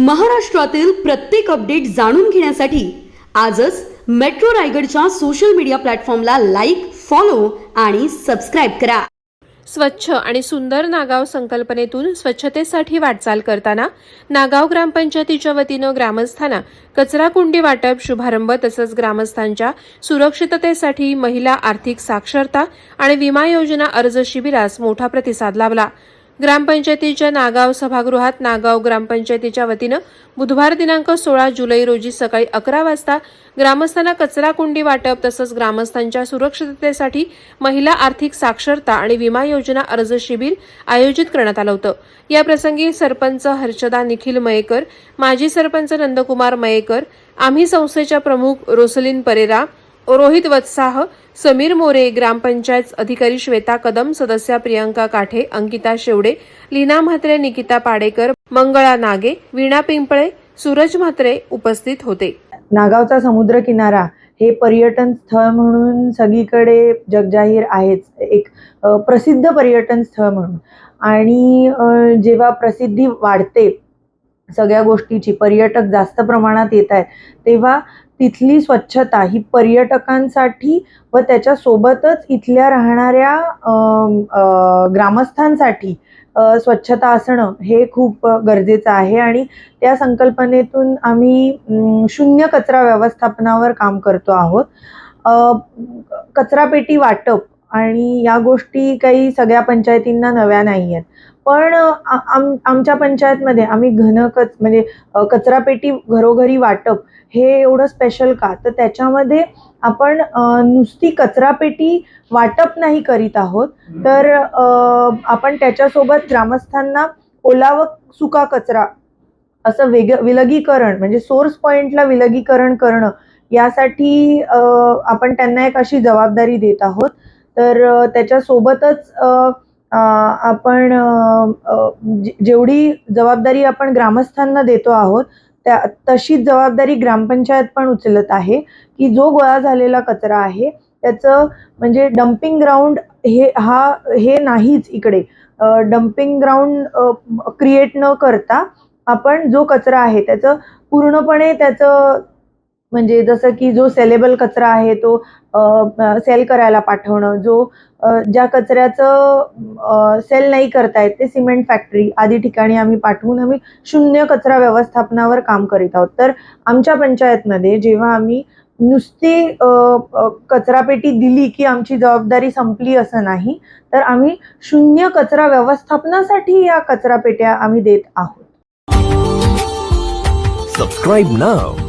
महाराष्ट्रातील प्रत्येक अपडेट जाणून घेण्यासाठी आजच मेट्रो रायगडच्या सोशल मीडिया प्लॅटफॉर्मला लाईक फॉलो आणि सबस्क्राईब करा. स्वच्छ आणि सुंदर नागाव संकल्पनेतून स्वच्छतेसाठी वाटचाल करताना नागाव ग्रामपंचायतीच्या वतीनं ग्रामस्थांना कचरा कुंडी वाटप शुभारंभ तसंच ग्रामस्थांच्या सुरक्षिततेसाठी महिला आर्थिक साक्षरता आणि विमा योजना अर्ज शिबिरास मोठा प्रतिसाद लाभला. ग्रामपंचायतीच्या नागाव सभागृहात नागाव ग्रामपंचायतीच्या वतीनं बुधवार दिनांक सोळा जुलै रोजी सकाळी अकरा वाजता ग्रामस्थांना कचरा कुंडी वाटप तसंच ग्रामस्थांच्या सुरक्षिततेसाठी महिला आर्थिक साक्षरता आणि विमा योजना अर्ज शिबिर आयोजित करण्यात आलं होतं. या प्रसंगी सरपंच हर्षदा निखिल मयेकर माजी सरपंच नंदकुमार मयेकर आम्ही संस्थेच्या प्रमुख रोसलिन परेरा रोहित वत्साह समीर मोरे ग्रामपंचायत अधिकारी श्वेता कदम सदस्या प्रियंका काठे अंकिता शेवडे लीना म्हात्रे निकिता पाडेकर मंगळा नागे वीणा पिंपळे सूरज म्हात्रे उपस्थित होते. नागावचा समुद्रकिनारा हे पर्यटन स्थळ म्हणून सगळीकडे जगजाहीर आहेच. एक प्रसिद्ध पर्यटन स्थळ म्हणून. आणि जेव्हा प्रसिद्धी वाढते सगळ्या गोष्टीची पर्यटक जास्त प्रमाणात येत आहेत तेव्हा तिथली स्वच्छता ही पर्यटकांसाठी व त्याच्यासोबतच इथल्या राहणाऱ्या ग्रामस्थांसाठी स्वच्छता असणं हे खूप गरजेचं आहे. आणि त्या संकल्पनेतून आम्ही शून्य कचरा व्यवस्थापनावर काम करतो आहोत. कचरापेटी वाटप आणि या गोष्टी काही सगळ्या पंचायतींना नव्या नाही आहेत पण आम आमच्या पंचायतमध्ये आम्ही घनकच म्हणजे अ, कचरापेटी घरोघरी वाटप हे एवढं स्पेशल का? तर त्याच्यामध्ये आपण नुसती कचरापेटी वाटप नाही करीत आहोत. तर आपण त्याच्यासोबत ग्रामस्थांना ओला व सुका कचरा असं वेग विलगीकरण म्हणजे सोर्स पॉईंटला विलगीकरण करणं यासाठी आपण त्यांना एक अशी जबाबदारी देत आहोत. तर त्याच्यासोबतच आपण जे- जेवढी जबाबदारी आपण ग्रामस्थांना देतो आहोत त्या तशीच जबाबदारी ग्रामपंचायत पण उचलत आहे की जो गोळा झालेला कचरा आहे त्याचं म्हणजे डम्पिंग ग्राउंड हे हा हे नाहीच इकडे. डम्पिंग ग्राउंड क्रिएट न करता आपण जो कचरा आहे त्याचं पूर्णपणे त्याचं म्हणजे जसं की जो सेलेबल कचरा आहे तो सेल करायला पाठवणं जो ज्या कचऱ्याचं सेल नाही करतायत ते सिमेंट फॅक्टरी आदी ठिकाणी आम्ही पाठवून आम्ही शून्य कचरा व्यवस्थापनावर काम करीत आहोत. तर आमच्या पंचायतमध्ये जेव्हा आम्ही नुसती कचरापेटी दिली की आमची जबाबदारी संपली असं नाही तर आम्ही शून्य कचरा व्यवस्थापनासाठी या कचरापेट्या आम्ही देत आहोत. Subscribe now